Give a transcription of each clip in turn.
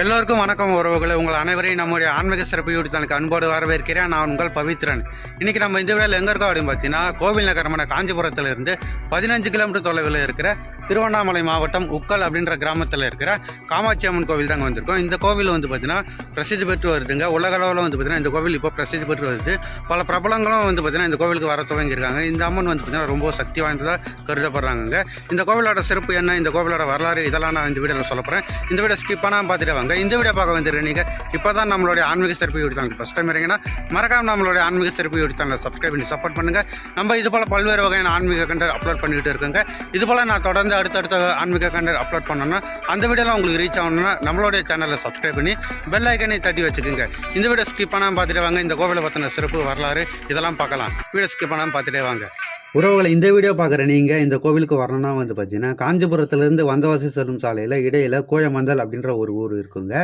எல்லோருக்கும் வணக்கம் உறவுகளை. உங்கள் அனைவரையும் நம்முடைய ஆன்மீக சிறப்பு யூடித்தனுக்கு அன்போடு வரவேற்கிறேன். நான் உங்கள் பவித்ரன். இன்றைக்கி நம்ம இந்த வேலை எங்கே இருக்கோம் அப்படின்னு பார்த்தீங்கன்னா கோவில் நகரமான காஞ்சிபுரத்திலிருந்து பதினஞ்சு கிலோமீட்டர் தொலைவில் இருக்கிற திருவண்ணாமலை மாவட்டம் உக்கல் அப்படின்ற கிராமத்தில் இருக்கிற காமாட்சி அம்மன் கோவில் தாங்க வந்திருக்கோம். இந்த கோவில் வந்து பார்த்திங்கன்னா பிரசித்தி பெற்று வருதுங்க. உலக அளவில் வந்து பார்த்திங்கன்னா இந்த கோவில் இப்போ பிரசித்தி பெற்று வருது. பல பிரபலங்களும் வந்து பார்த்திங்கன்னா இந்த கோவிலுக்கு வர துவங்கியிருக்காங்க. இந்த அம்மன் வந்து பார்த்திங்கன்னா ரொம்ப சக்தி வாய்ந்ததாக கருதப்படுறாங்க இந்த கோவிலோட சிறப்பு என்ன? இந்த கோவிலோட வரலாறு இதெல்லாம் நான் இந்த வீடியோவில் சொல்ல போகிறேன் இந்த வீடியோ ஸ்கிப் பண்ணாமல் பார்த்துட்டு வாங்க. இந்த வீடியோ பார்க்க வந்துடுறேன் நீங்கள் இப்போ தான் நம்மளுடைய ஆன்மீக சிறப்பு யூடி சேனல் ஃபஸ்ட் டைம் இறங்கினா மறக்காம நம்மளுடைய ஆன்மீக சிறப்பு யூடி சேனலை சப்ஸ்கிரைப் பண்ணி சப்போர்ட் பண்ணுங்கள் நம்ம இது போல் பல்வேறு வகையான ஆன்மீக கண்டர் அப்லோட் பண்ணிக்கிட்டு இருக்குங்க. இது போல் நான் தொடர்ந்து அடுத்தடுத்த ஆன்மீக கண்டர் அப்லோட் பண்ணோன்னா அந்த வீடியோலாம் உங்களுக்கு ரீச் ஆகணும்னா நம்மளுடைய சேனலை சப்ஸ்கிரைப் பண்ணி பெல் ஐக்கனை தட்டி வச்சுக்கோங்க. இந்த வீடியோ ஸ்கிப் பண்ணாமல் பார்த்துட்டு வாங்க. இந்த கோவிலை பற்றின சிறப்பு வரலாறு இதெல்லாம் பார்க்கலாம். வீடியோ ஸ்கிப் பண்ணாமல் பார்த்துட்டே வாங்க. உறவுகளை இந்த வீடியோ பார்க்குற நீங்கள் இந்த கோவிலுக்கு வரணும்னா வந்து பார்த்தீங்கன்னா காஞ்சிபுரத்துலேருந்து வந்தவாசி செல்லும் சாலையில் இடையில கோயமந்தல் அப்படின்ற ஒரு ஊர் இருக்குங்க.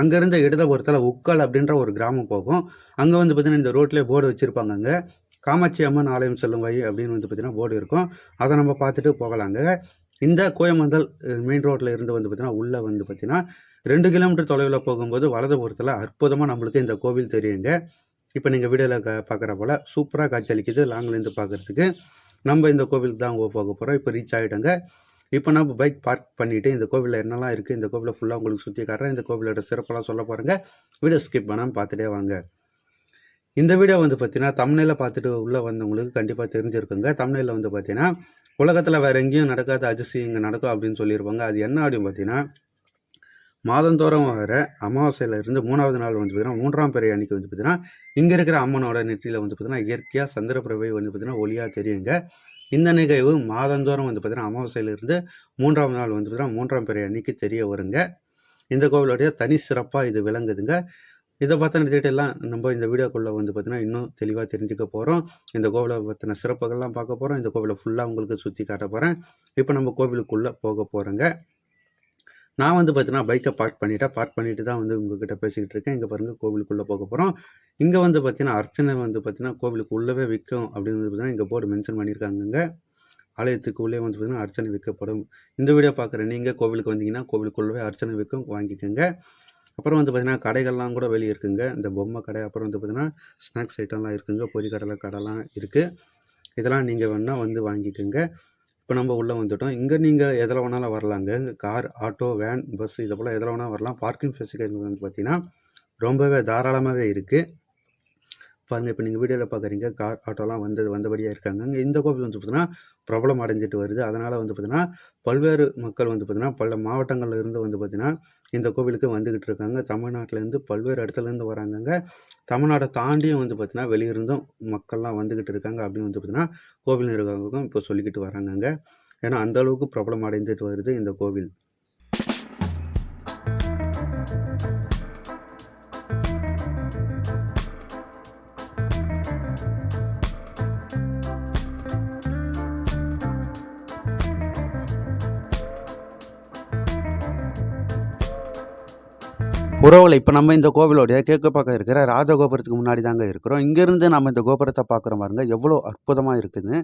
அங்கேருந்து இடதுபுறத்தில் உக்கல் அப்படின்ற ஒரு கிராமம் போகும். அங்கே வந்து பார்த்தீங்கன்னா இந்த ரோட்லேயே போர்டு வச்சுருப்பாங்கங்க. காமாட்சி அம்மன் ஆலயம் செல்லும் வழி அப்படின்னு வந்து பார்த்தீங்கன்னா போர்டு இருக்கும். அதை நம்ம பார்த்துட்டு போகலாங்க. இந்த கோயமந்தல் மெயின் ரோட்டில் இருந்து வந்து பார்த்தீங்கன்னா உள்ளே வந்து பார்த்தீங்கன்னா ரெண்டு கிலோமீட்டர் தொலைவில் போகும்போது வலதுபுறத்தில் அற்புதமாக நம்மளுக்கு இந்த கோவில் தெரியுங்க. இப்போ நீங்கள் வீடியோவில் க பார்க்குற போல் சூப்பராக காட்சியளிக்குது. லாங்லேருந்து பார்க்குறதுக்கு. நம்ம இந்த கோவிலுக்கு தான் போக போகிறோம் இப்போ ரீச் ஆகிட்டோங்க இப்போ நம்ம பைக் பார்க் பண்ணிவிட்டு இந்த கோவிலில் என்னெல்லாம் இருக்குது இந்த கோவிலை ஃபுல்லாக உங்களுக்கு சுற்றி காட்டுறேன். இந்த கோவிலோட சிறப்பெல்லாம் சொல்ல போகிறேங்க வீடியோ ஸ்கிப் பண்ணாமல் பார்த்துட்டே வாங்க. இந்த வீடியோ வந்து பார்த்தீங்கன்னா தமிழில் பார்த்துட்டு உள்ளே வந்தவங்களுக்கு கண்டிப்பாக தெரிஞ்சிருக்குங்க. தமிழில் வந்து பார்த்தீங்கன்னா உலகத்தில் வேறு எங்கேயும் நடக்காத அதிசயம் இங்கே நடக்கும் அப்படின்னு சொல்லியிருப்பாங்க. அது என்ன அப்படின்னு பார்த்தீங்கன்னா மாதந்தோறும் வர அமாவாசையில இருந்து மூணாவது நாள் வந்து பார்த்தீங்கன்னா மூன்றாம் பிறை அன்னைக்கு வந்து பார்த்தீங்கன்னா இங்கே இருக்கிற அம்மனோட நெற்றியில் வந்து பார்த்தீங்கன்னா இயற்கையாக சந்திரப்பிரபை வந்து பார்த்தீங்கன்னா ஒளியாக தெரியுங்க. இந்த நிகழ்வு மாதந்தோறும் வந்து பார்த்தீங்கன்னா அமாவாசையிலிருந்து மூன்றாம் நாள் வந்து பார்த்தீங்கன்னா மூன்றாம் பிறை அன்னைக்கு தெரிய வருங்க. இந்த கோவிலுடைய தனி சிறப்பாக இது விளங்குதுங்க. இதை பற்றின டீட்டெயிலாம் நம்ம இந்த வீடியோக்குள்ளே வந்து பார்த்தீங்கன்னா இன்னும் தெளிவாக தெரிஞ்சுக்க போகிறோம் இந்த கோவிலை பற்றின சிறப்புகள்லாம் பார்க்க போகிறோம் இந்த கோவிலை ஃபுல்லாக உங்களுக்கு சுற்றி காட்ட போகிறேன் இப்போ நம்ம கோவிலுக்குள்ளே போக போகிறோங்க நான் வந்து பார்த்தீங்கன்னா பைக்கை பார்க் பண்ணிவிட்டேன் பார்க் பண்ணிட்டு தான் வந்து உங்ககிட்ட பேசிக்கிட்டு இருக்கேன். இங்கே பாருங்கள் கோவிலுக்குள்ளே போக போகிறோம் இங்கே வந்து பார்த்தீங்கன்னா அர்ச்சனை வந்து பார்த்தீங்கன்னா கோவிலுக்கு உள்ளவே விற்கும் அப்படின்னு வந்து பார்த்தீங்கன்னா இங்கே போர்டு மென்ஷன் பண்ணியிருக்காங்கங்க. ஆலயத்துக்கு உள்ளே வந்து பார்த்தீங்கன்னா அர்ச்சனை விற்கப்படும். இந்த வீடியோ பார்க்குற நீங்கள் கோவிலுக்கு வந்தீங்கன்னா கோவிலுக்குள்ளவே அர்ச்சனை விற்கும் வாங்கிக்கோங்க. அப்புறம் வந்து பார்த்தீங்கன்னா கடைகள்லாம் கூட வெளியே இருக்குங்க. இந்த பொம்மை கடை அப்புறம் வந்து பார்த்தீங்கன்னா ஸ்நாக்ஸ் ஐட்டம்லாம் இருக்குங்க. பொரி கடலை கடைலாம் இருக்குது இதெல்லாம் நீங்கள் வேணால் வந்து வாங்கிக்கோங்க. இப்போ நம்ம உள்ளே வந்துட்டோம். இங்கே நீங்கள் எதில் வேணாலும் வரலாங்க. கார் ஆட்டோ வேன் பஸ் இதை போல் எதில் வேணாலும் வரலாம். பார்க்கிங் ஃபெசிலிட்டி வந்து பார்த்தீங்கன்னா ரொம்பவே தாராளமாகவே இருக்குது பாருங்கள் இப்போ நீங்கள் வீடியோவில் பார்க்குறீங்க. கார் ஆட்டோலாம் வந்தது வந்தபடியாக இருக்காங்க. இங்கே இந்த கோவில் வந்து பார்த்தீங்கன்னா பிரபலம் அடைஞ்சிட்டு வருது. அதனால் வந்து பார்த்திங்கன்னா பல்வேறு மக்கள் வந்து பார்த்திங்கன்னா பல மாவட்டங்களில் இருந்து வந்து பார்த்திங்கன்னா இந்த கோவிலுக்கு வந்துக்கிட்டு இருக்காங்க. தமிழ்நாட்டிலேருந்து பல்வேறு இடத்துலேருந்து வராங்கங்க. தமிழ்நாட்டை தாண்டியும் வந்து பார்த்திங்கன்னா வெளியிருந்தும் மக்கள்லாம் வந்துக்கிட்டு இருக்காங்க அப்படின்னு வந்து பார்த்திங்கன்னா கோவில் நிர்வாகம் இப்போ சொல்லிக்கிட்டு வராங்கங்க. ஏன்னா அந்த அளவுக்கு பிரபலம் அடைந்துட்டு வருது இந்த கோவில். உறவுகளை இப்போ நம்ம இந்த கோவிலோடைய கேட்க பக்கம் இருக்கிற ராஜகோபுரத்துக்கு முன்னாடி தாங்க இருக்கிறோம். இங்கேருந்து நம்ம இந்த கோபுரத்தை பார்க்குறோம் பாருங்க எவ்வளோ அற்புதமாக இருக்குது.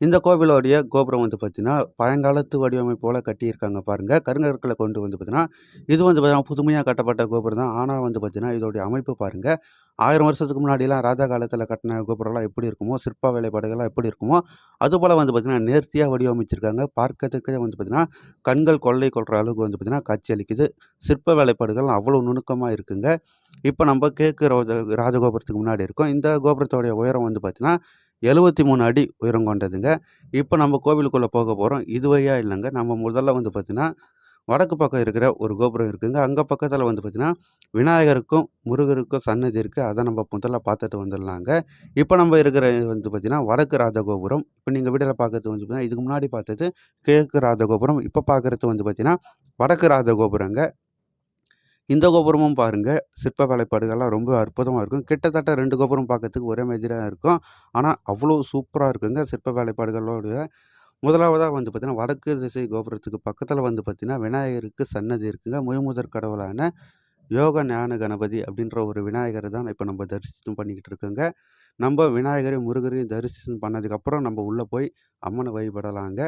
இந்த கோவிலோடைய கோபுரம் வந்து பார்த்திங்கன்னா பழங்காலத்து வடிவமைப்போல் கட்டியிருக்காங்க பாருங்கள் கருங்கற்களை கொண்டு வந்து பார்த்தீங்கன்னா இது வந்து பார்த்தீங்கன்னா புதுமையாக கட்டப்பட்ட கோபுரம் தான். ஆனால் வந்து பார்த்திங்கன்னா இதோடைய அமைப்பு பாருங்கள் ஆயிரம் வருஷத்துக்கு முன்னாடிலாம் ராஜா காலத்தில் கட்டின கோபுரம்லாம் எப்படி இருக்குமோ சிற்ப வேலைப்பாடுகள்லாம் எப்படி இருக்குமோ அதுபோல் வந்து பார்த்திங்கன்னா நேர்த்தியாக வடிவமைச்சிருக்காங்க. பார்க்கறதுக்கே வந்து பார்த்திங்கன்னா கண்கள் கொள்ளை கொள்கிற அளவுக்கு வந்து பார்த்திங்கன்னா காட்சி அளிக்குது. சிற்ப வேலைப்பாடுகள் அவ்வளோ நுணுக்கமாக இருக்குங்க. இப்போ நம்ம கேக்கு ரோஜ ராஜகோபுரத்துக்கு முன்னாடி இருக்கோம். இந்த கோபுரத்தோடைய உயரம் வந்து பார்த்திங்கன்னா எழுபத்தி மூணு அடி உயரம் கொண்டதுங்க. இப்போ நம்ம கோவிலுக்குள்ளே போக போகிறோம் இது வழியாக இல்லைங்க. நம்ம முதல்ல வந்து பார்த்திங்கன்னா வடக்கு பக்கம் இருக்கிற ஒரு கோபுரம் இருக்குங்க. அங்கே பக்கத்தில் வந்து பார்த்திங்கன்னா விநாயகருக்கும் முருகருக்கும் சன்னதி இருக்குது அதை நம்ம முதல்ல பார்த்துட்டு வந்துடலாங்க. இப்போ நம்ம இருக்கிற வந்து பார்த்திங்கன்னா வடக்கு ராஜகோபுரம். இப்போ நீங்கள் வீடியோவில் பார்க்குறது வந்து பார்த்திங்கன்னா இதுக்கு முன்னாடி பார்த்தது கிழக்கு ராஜகோபுரம். இப்போ பார்க்குறது வந்து பார்த்திங்கன்னா வடக்கு ராஜகோபுரங்க. இந்த கோபுரமும் பாருங்கள் சிற்ப வேலைப்பாடுகள்லாம் ரொம்ப அற்புதமாக இருக்கும். கிட்டத்தட்ட ரெண்டு கோபுரம் பார்க்கறதுக்கு ஒரே மாதிரியாக இருக்கும். ஆனால் அவ்வளோ சூப்பராக இருக்குங்க சிற்ப வேலைப்பாடுகளோட முதலாவதாக வந்து பார்த்திங்கன்னா வடக்கு திசை கோபுரத்துக்கு பக்கத்தில் வந்து பார்த்திங்கன்னா விநாயகருக்கு சன்னதி இருக்குங்க. முயமுதற் கடவுளான யோக ஞான கணபதி அப்படின்ற ஒரு விநாயகரை தான் இப்போ நம்ம தரிசனம் பண்ணிக்கிட்டு இருக்கோங்க. நம்ம விநாயகரையும் முருகரையும் தரிசனம் பண்ணதுக்கப்புறம் நம்ம உள்ளே போய் அம்மனை வழிபடலாங்க.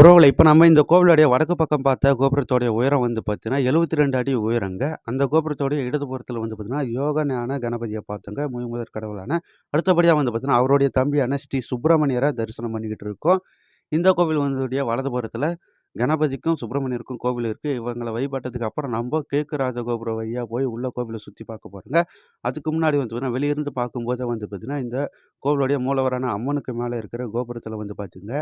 உறவுகளை இப்போ நம்ம இந்த கோவிலுடைய வடக்கு பக்கம் பார்த்த கோபுரத்தோடைய உயரம் வந்து பார்த்தீங்கன்னா, 72 அடி உயரங்க. அந்த கோபுரத்தோடைய இடதுபுறத்தில் வந்து பார்த்தீங்கன்னா, யோக ஞான கணபதியை பார்த்தோங்க. முழுமுதற் கடவுளான. அடுத்தபடியாக வந்து பார்த்தீங்கன்னா, அவருடைய தம்பியான ஸ்ரீ சுப்பிரமணியரை தரிசனம் பண்ணிக்கிட்டு இருக்கோம். இந்த கோவில் வந்துடைய வலதுபுறத்தில் கணபதிக்கும், சுப்பிரமணியருக்கும் கோவில் இருக்குது இவங்களை வழிபட்டதுக்கு அப்புறம் நம்ப கிழக்கு ராஜகோபுரம் வழியாக போய் உள்ள கோவிலை சுற்றி பார்க்க போகிறோங்க அதுக்கு முன்னாடி வந்து பார்த்தீங்கன்னா, வெளியிருந்து பார்க்கும்போது வந்து பார்த்திங்கன்னா இந்த கோவிலுடைய மூலவரான அம்மனுக்கு மேலே இருக்கிற கோபுரத்தில் வந்து பார்த்தீங்க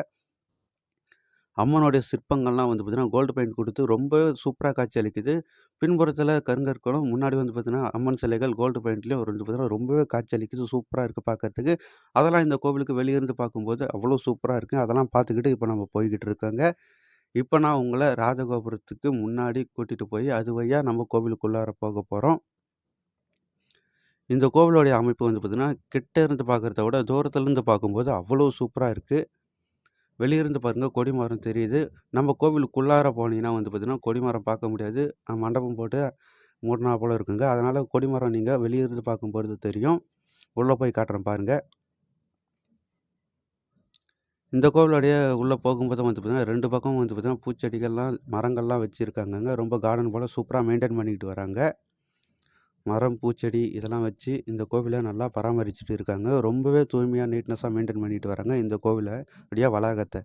அம்மனுடைய சிற்பங்கள்லாம் வந்து பார்த்திங்கன்னா கோல்டு பெயிண்ட் கொடுத்து ரொம்ப சூப்பராக காட்சி அளிக்குது. பின்புறத்தில் கருங்கற்களும், முன்னாடி வந்து பார்த்திங்கன்னா அம்மன் சிலைகள் கோல்டு பெயிண்ட்லேயும் வந்து பார்த்திங்கன்னா ரொம்பவே காட்சி அளிக்குது. சூப்பராக இருக்குது பார்க்கறதுக்கு. அதெல்லாம் இந்த கோவிலுக்கு வெளியிருந்து பார்க்கும்போது அவ்வளோ சூப்பராக இருக்குது அதெல்லாம் பார்த்துக்கிட்டு இப்போ நம்ம போய்கிட்டு இருக்கோங்க. இப்போ நான் உங்களை ராஜகோபுரத்துக்கு முன்னாடி கூட்டிகிட்டு போய், அது வழியாக நம்ம கோவிலுக்குள்ளார போக போகிறோம் இந்த கோவிலோடைய அமைப்பு வந்து பார்த்திங்கன்னா கிட்ட இருந்து பார்க்குறத விட தூரத்துலேருந்து பார்க்கும்போது அவ்வளோ சூப்பராக இருக்குது வெளியிருந்து பாருங்கள் கொடிமரம் தெரியுது. நம்ம கோவிலுக்குள்ளார போனீங்கன்னா வந்து பார்த்தீங்கன்னா, கொடிமரம் பார்க்க முடியாது. மண்டபம் போட்டு மூடுனாப்போல இருக்குங்க. அதனால் கொடிமரம் நீங்கள் வெளியிருந்து பார்க்கும்போது தெரியும். உள்ளே போய் காட்டுறேன் பாருங்கள் இந்த கோவிலுடைய உள்ளே போகும்போது வந்து பார்த்தீங்கன்னா, ரெண்டு பக்கமும் வந்து பார்த்தீங்கன்னா, பூச்செடிகள்லாம், மரங்கள்லாம் வச்சுருக்காங்கங்க ரொம்ப கார்டன் போல் சூப்பராக மெயின்டெயின் பண்ணிக்கிட்டு வராங்க. மரம், பூச்செடி இதெல்லாம் வச்சு இந்த கோவிலை நல்லா பராமரிச்சுட்டு இருக்காங்க. ரொம்பவே தூய்மையாக நீட்னஸாக மெயின்டெயின் பண்ணிட்டு வராங்க இந்த கோவிலை உடைய வளாகத்தை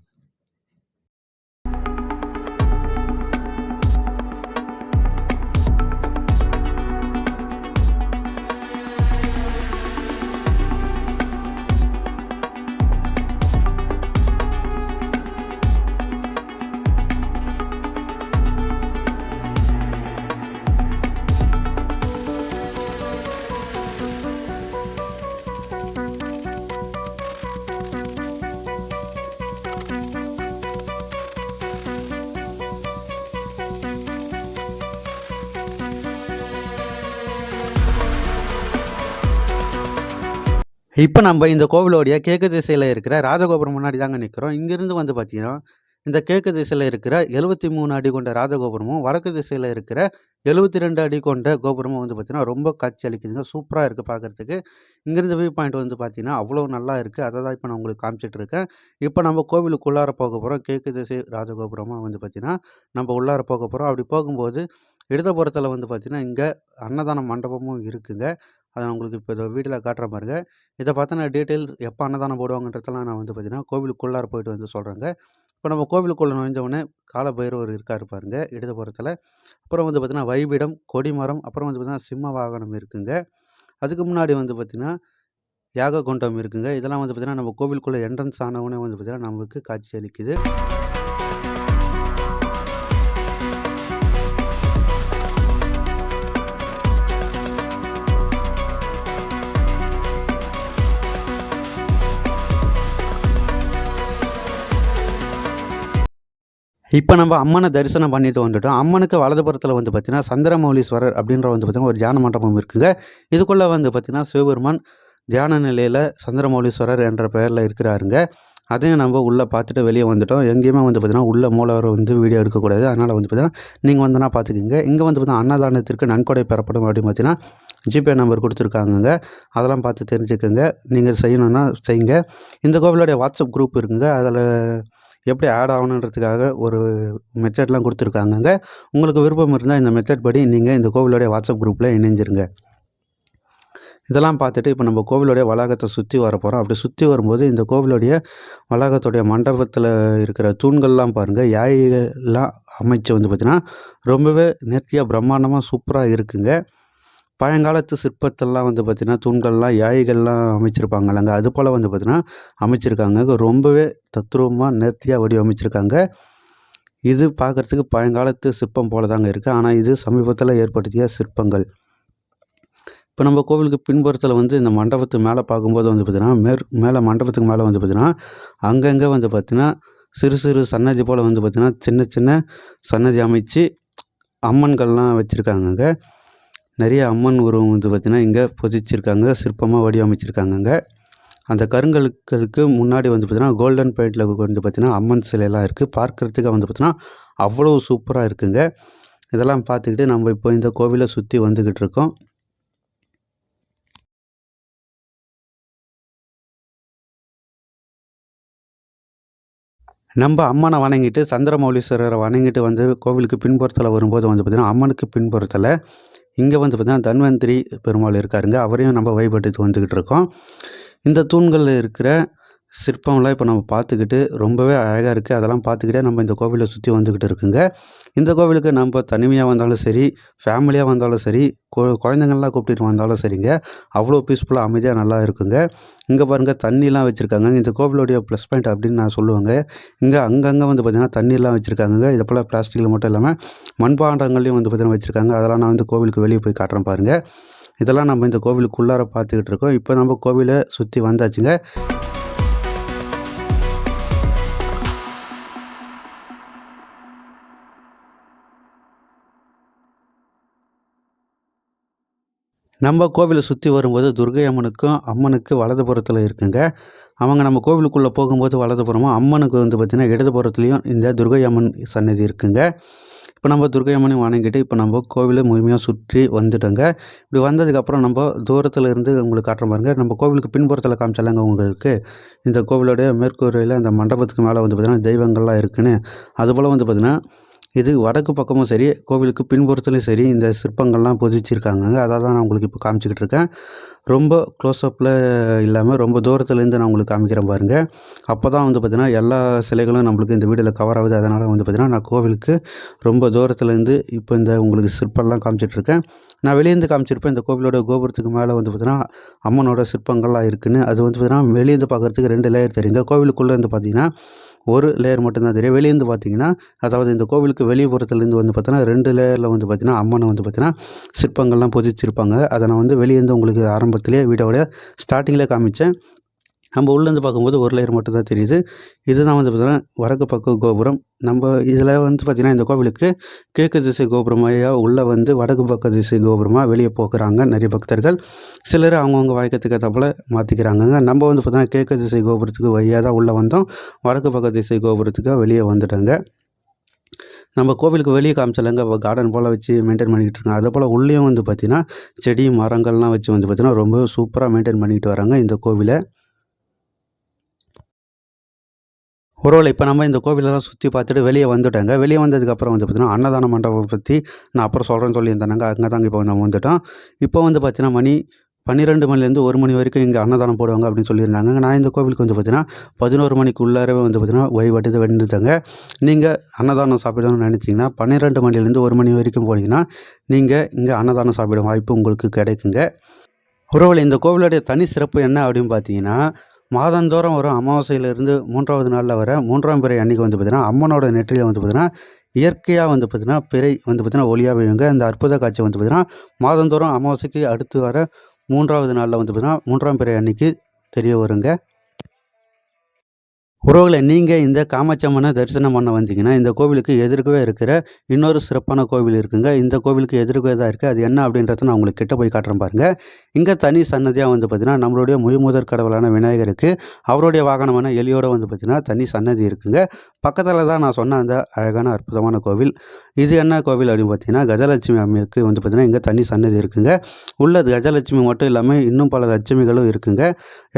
இப்போ நம்ம இந்த கோவிலோடைய கிழக்கு திசையில் இருக்கிற ராஜகோபுரம் முன்னாடி தாங்க நிற்கிறோம் இங்கிருந்து வந்து பார்த்தீங்கன்னா, இந்த கிழக்கு திசையில் இருக்கிற 73 அடி கொண்ட ராஜகோபுரமும், வடக்கு திசையில் இருக்கிற 72 அடி கொண்ட கோபுரமும் வந்து பார்த்தீங்கன்னா, ரொம்ப காட்சி அளிக்குதுங்க. சூப்பராக இருக்குது பார்க்கறதுக்கு. இங்கிருந்து வியூ பாயிண்ட் வந்து பார்த்தீங்கன்னா, அவ்வளோ நல்லா இருக்குது அதை தான் இப்போ நான் உங்களுக்கு காமிச்சிட்டு இருக்கேன். இப்ப நம்ம கோவிலுக்குள்ளார போக போகிறோம் கிழக்கு திசை ராஜகோபுரமாக வந்து பார்த்தீங்கன்னா, நம்ம உள்ளார போக போகிறோம் அப்படி போகும்போது இடதுபுறத்தில் வந்து பார்த்தீங்கன்னா, இங்கே அன்னதான மண்டபமும் இருக்குங்க. அதை நான் உங்களுக்கு இப்போ இந்த வீட்டில் காட்டுறேன் பாருங்க. இதை பத்தின டீட்டெயில்ஸ் எப்போ அன்னதானம் போடுவாங்கன்றதெல்லாம் நான் வந்து பார்த்தீங்கன்னா, கோவிலுக்குள்ளார போயிட்டு வந்து சொல்கிறேங்க இப்போ நம்ம கோவிலுக்குள்ள நுழைஞ்சவொடனே கால பைரவர் இருக்காரு பாருங்க இடதுபுறத்தில. அப்புறம் வந்து பார்த்திங்கன்னா வைபிடம், கொடிமரம், அப்புறம் வந்து பார்த்திங்கன்னா சிம்ம வாகனம் இருக்குங்க. அதுக்கு முன்னாடி வந்து பார்த்திங்கன்னா யாக குண்டம் இருக்குங்க. இதெல்லாம் வந்து பார்த்திங்கன்னா நம்ம கோவிலுக்குள்ளே என்ட்ரன்ஸ் ஆனவுடனே வந்து பார்த்திங்கன்னா நமக்கு காட்சி அளிக்குது. இப்போ நம்ம அம்மனை தரிசனம் பண்ணிட்டு வந்துட்டோம். அம்மனுக்கு வலதுபுறத்தில வந்து பார்த்தீங்கன்னா, சந்திரமௌலீஸ்வரர் அப்படின்ற வந்து பார்த்தீங்கன்னா, ஒரு தியான மண்டபம் இருக்குங்க. இதுக்குள்ளே வந்து பார்த்தீங்கன்னா, சிவபெருமான் தியான நிலையில் சந்திரமௌலீஸ்வரர் என்ற பெயரில் இருக்கிறாருங்க. அதையும் நம்ம உள்ளே பார்த்துட்டு வெளியே வந்துட்டோம். எங்கேயுமே வந்து பார்த்தீங்கன்னா, உள்ள மூலவர் வந்து வீடியோ எடுக்கக்கூடாது. அதனால் வந்து பார்த்தீங்கன்னா, நீங்கள் வந்தனா பார்த்துக்கிங்க இங்கே வந்து பார்த்தீங்கன்னா, அன்னதானத்திற்கு நன்கொடை பெறப்படும் அப்படின்னு பார்த்தீங்கன்னா, ஜிபே நம்பர் கொடுத்துருக்காங்கங்க அதெல்லாம் பார்த்து தெரிஞ்சுக்கோங்க நீங்கள் செய்யணுன்னா செய்யுங்க. இந்த கோவிலுடைய வாட்ஸ்அப் குரூப் இருக்குங்க. அதில் எப்படி ஆட் ஆகணுன்றதுக்காக ஒரு மெத்தட்லாம் கொடுத்துருக்காங்கங்க உங்களுக்கு விருப்பம் இருந்தால் இந்த மெத்தட் படி நீங்கள் இந்த கோவிலுடைய வாட்ஸ்அப் குரூப்பில் இணைஞ்சிருங்க. இதெல்லாம் பார்த்துட்டு இப்போ நம்ம கோவிலுடைய வளாகத்தை சுற்றி வர போகிறோம் அப்படி சுற்றி வரும்போது இந்த கோவிலுடைய வளாகத்துடைய மண்டபத்தில் இருக்கிற தூண்கள்லாம் பாருங்கள் யாயெல்லாம் அமைச்சு வந்து பார்த்திங்கன்னா ரொம்பவே நேர்த்தியாக பிரம்மாண்டமாக சூப்பராக இருக்குங்க. பழங்காலத்து சிற்பத்தெல்லாம் வந்து பார்த்திங்கன்னா தூண்கள்லாம் யாயிகள்லாம் அமைச்சிருப்பாங்கல்லங்க. அதுபோல வந்து பார்த்திங்கன்னா அமைச்சிருக்காங்க. ரொம்பவே தத்ரூபமாக நேர்த்தியாக வடிவமைச்சிருக்காங்க. இது பார்க்கறதுக்கு பழங்காலத்து சிற்பம் போல தாங்க இருக்குது ஆனால் இது சமீபத்தில் ஏற்படுத்திய சிற்பங்கள். இப்போ நம்ம கோவிலுக்கு பின்புறத்தில் வந்து இந்த மண்டபத்து மேலே பார்க்கும்போது வந்து பார்த்திங்கன்னா மேற் மேலே மண்டபத்துக்கு மேலே வந்து பார்த்திங்கன்னா அங்கங்கே வந்து பார்த்திங்கன்னா சிறு சிறு சன்னதி போல் வந்து பார்த்திங்கன்னா சின்ன சின்ன சன்னதி அமைச்சு அம்மன்கள்லாம் வச்சிருக்காங்கங்க. நிறைய அம்மன் உருவம் வந்து பார்த்திங்கன்னா இங்கே பொதிச்சிருக்காங்க. சிற்பமாக வடிவமைச்சிருக்காங்கங்க. அந்த கருங்கற்களுக்கு முன்னாடி வந்து பார்த்தீங்கன்னா, கோல்டன் பெயிண்ட்ல வந்து பார்த்திங்கன்னா அம்மன் சிலையெல்லாம் இருக்குது பார்க்கறதுக்கு வந்து பார்த்திங்கன்னா அவ்வளோ சூப்பராக இருக்குங்க. இதெல்லாம் பார்த்துக்கிட்டு நம்ம இப்போ இந்த கோவிலை சுற்றி வந்துக்கிட்டு இருக்கோம். நம்ம அம்மனை வணங்கிட்டு சந்திரமௌலீஸ்வரரை வணங்கிட்டு வந்து கோவிலுக்கு பின்புறத்தில் வரும்போது வந்து பார்த்திங்கன்னா அம்மனுக்கு பின்புறத்தில் இங்கே வந்து பார்த்திங்கன்னா தன்வந்திரி பெருமாள் இருக்காருங்க. அவரையும் நம்ம வழிபட்டு வந்துக்கிட்டு இருக்கோம். இந்த தூண்களில் இருக்கிற சிற்பம்லாம் இப்போ நம்ம பார்த்துக்கிட்டு ரொம்பவே அழகாக இருக்குது அதெல்லாம் பார்த்துக்கிட்டே நம்ம இந்த கோவிலை சுற்றி வந்துக்கிட்டு இருக்குங்க. இந்த கோவிலுக்கு நம்ம தனிமையாக வந்தாலும் சரி ஃபேமிலியாக வந்தாலும் சரி கொ குழந்தைங்கள்லாம் கூப்பிட்டுட்டு வந்தாலும் சரிங்க. அவ்வளோ பீஸ்ஃபுல்லாக அமைதியாக நல்லா இருக்குங்க. இங்கே பாருங்கள் தண்ணிலாம் வச்சுருக்காங்க. இந்த கோவிலுடைய ப்ளஸ் பாயிண்ட் அப்படின்னு நான் சொல்லுவேங்க. இங்கே அங்கங்கே வந்து பார்த்திங்கன்னா தண்ணிலாம் வச்சுருக்காங்க இதை போல் பிளாஸ்டிக்கில் மட்டும் இல்லாமல் மண்பாண்டங்கள்லையும் வந்து பார்த்திங்கன்னா வச்சுருக்காங்க. அதெல்லாம் நான் வந்து கோவிலுக்கு வெளியே போய் காட்டுறேன் பாருங்கள் இதெல்லாம் நம்ம இந்த கோவிலுக்குள்ளார பார்த்துக்கிட்டு இருக்கோம். இப்போ நம்ம கோவிலை சுற்றி வந்தாச்சுங்க. நம்ம கோவிலை சுற்றி வரும்போது துர்கை அம்மனுக்கும் அம்மனுக்கு வலதுபுறத்தில் இருக்குங்க. அவங்க நம்ம கோவிலுக்குள்ளே போகும்போது வலதுபுறமும் அம்மனுக்கு வந்து பார்த்திங்கன்னா இடதுபுறத்துலேயும் இந்த துர்கை அம்மன் சன்னதி இருக்குங்க. இப்போ நம்ம துர்கை அம்மனை வணங்கிட்டு இப்போ நம்ம கோவிலை முழுமையாக சுற்றி வந்துட்டோங்க. இப்படி வந்ததுக்கப்புறம் நம்ம தூரத்தில் இருந்து உங்களுக்கு காட்டுற பாருங்க. நம்ம கோவிலுக்கு பின்புறத்தில் காமிச்சாலங்க உங்களுக்கு. இந்த கோவிலோடைய மேற்கூரையில் அந்த மண்டபத்துக்கு மேலே வந்து பார்த்திங்கன்னா தெய்வங்கள்லாம் இருக்குன்னு. அதுபோல் வந்து பார்த்திங்கன்னா இது வடக்கு பக்கமும் சரி கோவிலுக்கு பின்புறத்துலையும் சரி இந்த சிற்பங்கள்லாம் பொதிச்சிருக்காங்க அதை தான் நான் உங்களுக்கு இப்போ காமிச்சிக்கிட்டு இருக்கேன் ரொம்ப க்ளோஸ்அப்பில் இல்லாமல் ரொம்ப தூரத்துலேருந்து நான் உங்களுக்கு காமிக்கிறேன் பாருங்கள் அப்போ தான் வந்து பார்த்திங்கன்னா எல்லா சிலைகளும் நம்மளுக்கு இந்த வீடியோவில் கவர் ஆகுது. அதனால் வந்து பார்த்திங்கன்னா நான் கோவிலுக்கு ரொம்ப தூரத்துலேருந்து இப்போ இந்த உங்களுக்கு சிற்பம்லாம் காமிச்சிட்ருக்கேன் நான் வெளியேந்து காமிச்சிருப்பேன். இந்த கோவிலோட கோபுரத்துக்கு மேலே வந்து பார்த்தீங்கன்னா அம்மனோட சிற்பங்கள்லாம் இருக்குன்னு. அது வந்து பார்த்தீங்கன்னா வெளியேந்து பார்க்குறதுக்கு ரெண்டு லேயர் தெரியுங்க கோவிலுக்குள்ளே வந்து பார்த்திங்கன்னா ஒரு லேயர் மட்டும்தான் தெரியும். வெளியேருந்து பார்த்தீங்கன்னா அதாவது இந்த கோவிலுக்கு வெளிப்புறத்துலேருந்து வந்து பார்த்தீங்கன்னா ரெண்டு லேயரில் வந்து பார்த்திங்கன்னா அம்மனை வந்து பார்த்திங்கன்னா சிற்பங்கள்லாம் பொதிச்சிருப்பாங்க அதை நான் வந்து வெளியேருந்து உங்களுக்கு ஆரம்பத்திலே வீட்டோட ஸ்டார்டிங்கில் காமிச்சேன். நம்ம உள்ளேருந்து பார்க்கும்போது ஒரு லேயர் மட்டும் தான் தெரியுது. இதுதான் வந்து பார்த்திங்கன்னா வடக்கு பக்க கோபுரம். நம்ம இதில் வந்து பார்த்திங்கன்னா இந்த கோவிலுக்கு கிழக்கு திசை கோபுரமாக உள்ளே வந்து வடக்கு பக்க திசை கோபுரமாக வெளியே போக்குறாங்க நிறைய பக்தர்கள். சிலர் அவங்கவுங்க வாய்க்கத்துக்கு ஏற்றாப்புல மாற்றிக்கிறாங்கங்க நம்ம வந்து பார்த்திங்கன்னா கிழக்கு திசை கோபுரத்துக்கு வழியாக தான் உள்ளே வந்தோம். வடக்கு பக்க திசை கோபுரத்துக்கு வெளியே வந்துட்டாங்க. நம்ம கோவிலுக்கு வெளியே காமிச்சலங்க கார்டன் போல் வச்சு மெயின்டைன் பண்ணிக்கிட்டு இருக்காங்க. அதே போல் உள்ளேயும் வந்து பார்த்திங்கன்னா செடி மரங்கள்லாம் வச்சு வந்து பார்த்திங்கன்னா ரொம்ப சூப்பராக மெயின்டைன் பண்ணிக்கிட்டு வராங்க இந்த கோவிலை. ஒருவேளை இப்போ நம்ம இந்த கோவிலெல்லாம் சுற்றி பார்த்துட்டு வெளியே வந்துட்டோங்க. வெளியே வந்ததுக்கப்புறம் வந்து பார்த்திங்கன்னா அன்னதான மண்டபம் பற்றி நான் அப்புறம் சொல்கிறேன்னு சொல்லியிருந்தேனாங்க. அங்கே தாங்க இப்போ நம்ம வந்துட்டோம். இப்போ வந்து பார்த்தீங்கன்னா மணி பன்னிரெண்டு மணிலேருந்து ஒரு மணி வரைக்கும் இங்கே அன்னதானம் போடுவாங்க அப்படின்னு சொல்லியிருந்தாங்க. நான் இந்த கோவிலுக்கு வந்து பார்த்தீங்கன்னா பதினோரு மணிக்கு உள்ளாரவே வந்து பார்த்திங்கன்னா வழிபட்டு வந்துட்டாங்க நீங்கள் அன்னதானம் சாப்பிடணும்னு நினச்சிங்கன்னா பன்னிரெண்டு மணிலேருந்து ஒரு மணி வரைக்கும் போனீங்கன்னா நீங்கள் இங்கே அன்னதானம் சாப்பிடும் வாய்ப்பு உங்களுக்கு கிடைக்குங்க. ஒருவேளை இந்த கோவிலுடைய தனி சிறப்பு என்ன அப்படின்னு பார்த்தீங்கன்னா மாதந்தோறும் வரும் அமாவாசையிலிருந்து மூன்றாவது நாளில் வர மூன்றாம் பிறை அன்னைக்கு வந்து பார்த்திங்கன்னா அம்மனோட நெற்றியில் வந்து பார்த்திங்கன்னா இயற்கையாக வந்து பார்த்திங்கன்னா பிறை வந்து பார்த்திங்கன்னா ஒளியாக விழுங்க. அந்த அற்புத காட்சி வந்து பார்த்திங்கன்னா மாதந்தோறும் அமாவாசைக்கு அடுத்து வர மூன்றாவது நாளில் வந்து பார்த்திங்கன்னா மூன்றாம் பிறை அன்னைக்கு தெரிய வருங்க. உறவுகளை நீங்கள் இந்த காமாட்சம்மனை தரிசனம் பண்ண வந்தீங்கன்னா இந்த கோவிலுக்கு எதிர்க்கவே இருக்கிற இன்னொரு சிறப்பான கோவில் இருக்குங்க. இந்த கோவிலுக்கு எதிர்க்கவே தான் இருக்குது அது என்ன அப்படின்றத நான் உங்களுக்கு கிட்ட போய் காட்டுறேன் பாருங்கள் இங்கே தனி சன்னதியாக வந்து பார்த்திங்கன்னா நம்மளுடைய முழுமுதற் கடவுளான விநாயகருக்கு அவருடைய வாகனமான எலியோட வந்து பார்த்திங்கன்னா தனி சன்னதி இருக்குங்க. பக்கத்தில் தான் நான் சொன்ன அந்த அழகான அற்புதமான கோவில். இது என்ன கோவில் அப்படின்னு பார்த்தீங்கன்னா கஜலட்சுமி அம்மைக்கு வந்து பார்த்திங்கன்னா இங்கே தனி சன்னதி இருக்குங்க. உள்ளது கஜலட்சுமி மட்டும் இல்லாமல் இன்னும் பல லட்சுமிகளும் இருக்குங்க.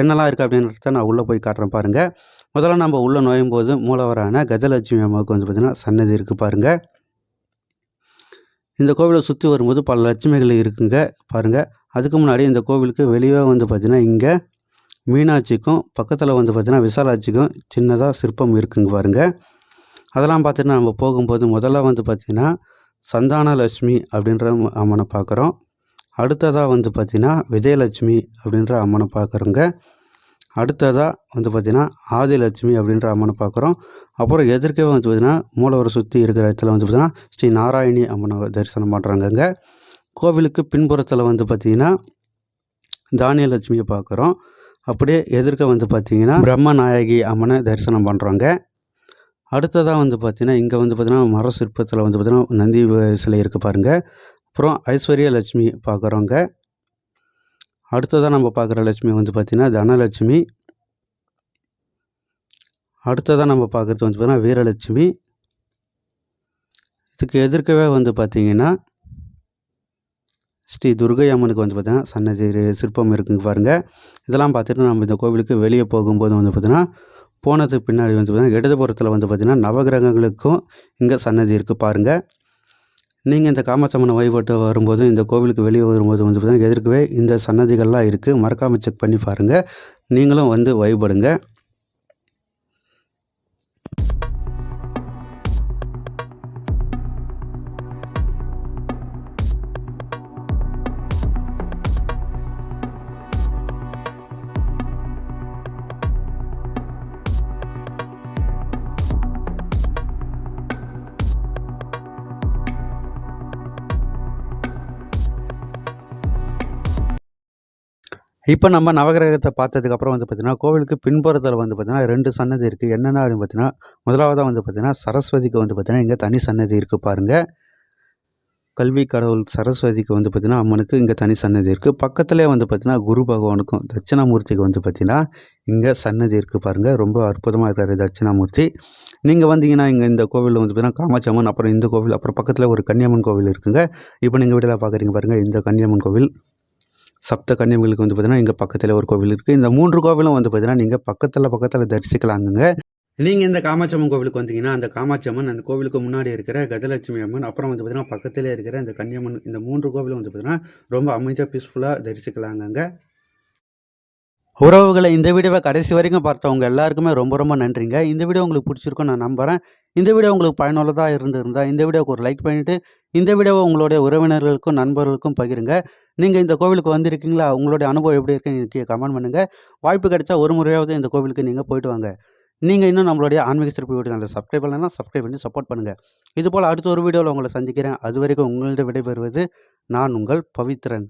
என்னெல்லாம் இருக்குது அப்படின்றத நான் உள்ளே போய் காட்டுறேன் பாருங்கள் முதல்ல நம்ம உள்ளே நுழையும் போது மூலவரான கஜலட்சுமி அம்மாவுக்கு வந்து பார்த்திங்கன்னா சன்னதி இருக்குது பாருங்கள் இந்த கோவிலை சுற்றி வரும்போது பல லட்சுமிகள் இருக்குங்க பாருங்கள் அதுக்கு முன்னாடி இந்த கோவிலுக்கு வெளியே வந்து பார்த்திங்கன்னா இங்கே மீனாட்சிக்கும் பக்கத்தில் வந்து பார்த்திங்கன்னா விசாலாட்சிக்கும் சின்னதாக சிற்பம் இருக்குங்க பாருங்கள் அதெல்லாம் பார்த்திங்கன்னா நம்ம போகும்போது முதல்ல வந்து பார்த்திங்கன்னா சந்தான லட்சுமி அப்படின்ற அம்மனை பார்க்குறோம் அடுத்ததாக வந்து பார்த்திங்கன்னா விஜயலட்சுமி அப்படின்ற அம்மனை பார்க்குறோங்க அடுத்ததாக வந்து பார்த்திங்கன்னா ஆதிலட்சுமி அப்படின்ற அம்மனை பார்க்குறோம். அப்புறம் எதிர்க்கவே வந்து பார்த்திங்கன்னா மூலவரை சுற்றி இருக்கிற இடத்துல வந்து பார்த்திங்கன்னா ஸ்ரீ நாராயணி அம்மனை தரிசனம் பண்ணுறாங்கங்க கோவிலுக்கு பின்புறத்தில் வந்து பார்த்திங்கன்னா தானியலட்சுமியை பார்க்குறோம். அப்படியே எதிர்க்க வந்து பார்த்திங்கன்னா பிரம்மநாயகி அம்மனை தரிசனம் பண்ணுறோங்க அடுத்ததாக வந்து பார்த்திங்கன்னா இங்கே வந்து பார்த்திங்கன்னா மர சிற்பத்தில் வந்து பார்த்திங்கன்னா நந்தி சிலை இருக்குது பாருங்கள் அப்புறம் ஐஸ்வர்ய லட்சுமி பார்க்குறோங்க. அடுத்ததாக நம்ம பார்க்குற லட்சுமி வந்து பார்த்திங்கன்னா தனலட்சுமி. அடுத்ததாக நம்ம பார்க்குறது வந்து பார்த்திங்கன்னா வீரலட்சுமி. இதுக்கு எதிர்க்கவே வந்து பார்த்திங்கன்னா ஸ்ரீ துர்கை அம்மனுக்கு வந்து பார்த்திங்கன்னா சன்னதி சிற்பம் இருக்குங்க பாருங்கள் இதெல்லாம் பார்த்துட்டு நம்ம இந்த கோவிலுக்கு வெளியே போகும்போது வந்து பார்த்திங்கன்னா போனதுக்கு பின்னாடி வந்து பார்த்தீங்கன்னா இடதுபுறத்தில் வந்து பார்த்திங்கன்னா நவகிரகங்களுக்கும் இங்கே சன்னதி இருக்குது பாருங்கள் நீங்கள் இந்த காமாட்சம்மனை வழிபட்டு வரும்போது இந்த கோவிலுக்கு வெளியே வரும்போது வந்து பார்த்திங்கன்னா எதிர்க்கவே இந்த சன்னதிகள்லாம் இருக்குது மறக்காமல் செக் பண்ணி பாருங்கள் நீங்களும் வந்து வழிபடுங்க. இப்போ நம்ம நவகிரகத்தை பார்த்ததுக்கப்புறம் வந்து பார்த்திங்கன்னா கோவிலுக்கு பின்புறத்தில் வந்து பார்த்திங்கன்னா ரெண்டு சன்னதி இருக்குது என்னென்ன அப்படின்னு பார்த்தீங்கன்னா முதலாவதாக வந்து பார்த்திங்கன்னா சரஸ்வதிக்கு வந்து பார்த்திங்கன்னா இங்கே தனி சன்னதி இருக்குது பாருங்கள் கல்வி கடவுள் சரஸ்வதிக்கு வந்து பார்த்திங்கன்னா அம்மனுக்கு இங்கே தனி சன்னதி இருக்குது பக்கத்துலேயே வந்து பார்த்திங்கன்னா குரு பகவானுக்கும் தட்சிணாமூர்த்திக்கு வந்து பார்த்திங்கன்னா இங்கே சன்னதி இருக்குது பாருங்கள் ரொம்ப அற்புதமாக இருக்கார் தட்சிணாமூர்த்தி. நீங்கள் வந்தீங்கன்னா இங்கே இந்த கோவிலில் வந்து பார்த்திங்கன்னா காமாட்சியம்மன் அப்புறம் இந்த கோவில் அப்புறம் பக்கத்தில் ஒரு கன்னியம்மன் கோவில் இருக்குங்க. இப்போ நீங்கள் வீட்டில் பார்க்குறீங்க பாருங்கள் இந்த கன்னியம்மன் கோவில். சப்த கன்னியர்களுக்கு வந்து பார்த்தீங்கன்னா இங்கே பக்கத்தில் ஒரு கோவில் இருக்குது இந்த மூன்று கோவிலும் வந்து பார்த்தீங்கன்னா நீங்கள் பக்கத்தில் பக்கத்தில் தரிசிக்கலாங்க நீங்கள் இந்த காமாட்சி அம்மன் கோவிலுக்கு வந்தீங்கன்னா அந்த காமாட்சி அம்மன் அந்த கோவிலுக்கு முன்னாடி இருக்கிற கஜலட்சுமி அம்மன் அப்புறம் வந்து பார்த்தீங்கன்னா பக்கத்திலே இருக்கிற இந்த கன்னியம்மன் இந்த மூன்று கோவிலும் வந்து பார்த்தீங்கன்னா ரொம்ப அமைதியாக பீஸ்ஃபுல்லாக தரிசிக்கலாங்க உறவுகளை இந்த வீடியோவை கடைசி வரைக்கும் பார்த்தவங்க எல்லாருக்குமே ரொம்ப ரொம்ப நன்றிங்க. இந்த வீடியோ உங்களுக்கு பிடிச்சிருக்கும் நான் நம்புகிறேன் இந்த வீடியோ உங்களுக்கு பயனுள்ளதாக இருந்திருந்தால் இந்த வீடியோவுக்கு ஒரு லைக் பண்ணிவிட்டு இந்த வீடியோவை உங்களுடைய உறவினர்களுக்கும் நண்பர்களுக்கும் பகிருங்க. நீங்கள் இந்த கோவிலுக்கு வந்திருக்கீங்களா? உங்களுடைய அனுபவம் எப்படி இருக்குன்னு கீழே கமெண்ட் பண்ணுங்கள் வாய்ப்பு கிடைச்சா ஒரு முறையாவது இந்த கோவிலுக்கு நீங்கள் போயிட்டு வாங்க. நீங்கள் இன்னும் நம்மளுடைய ஆன்மீக சிறப்பு வீடியோ சேனலை சப்ஸ்கிரைப் பண்ணலைன்னா சப்ஸ்கிரைப் பண்ணி சப்போர்ட் பண்ணுங்கள் இதுபோல் அடுத்த ஒரு வீடியோவில் உங்களை சந்திக்கிறேன். அது வரைக்கும் உங்கள்கிட்ட விடைபெறுவது நான் உங்கள் பவித்ரன்.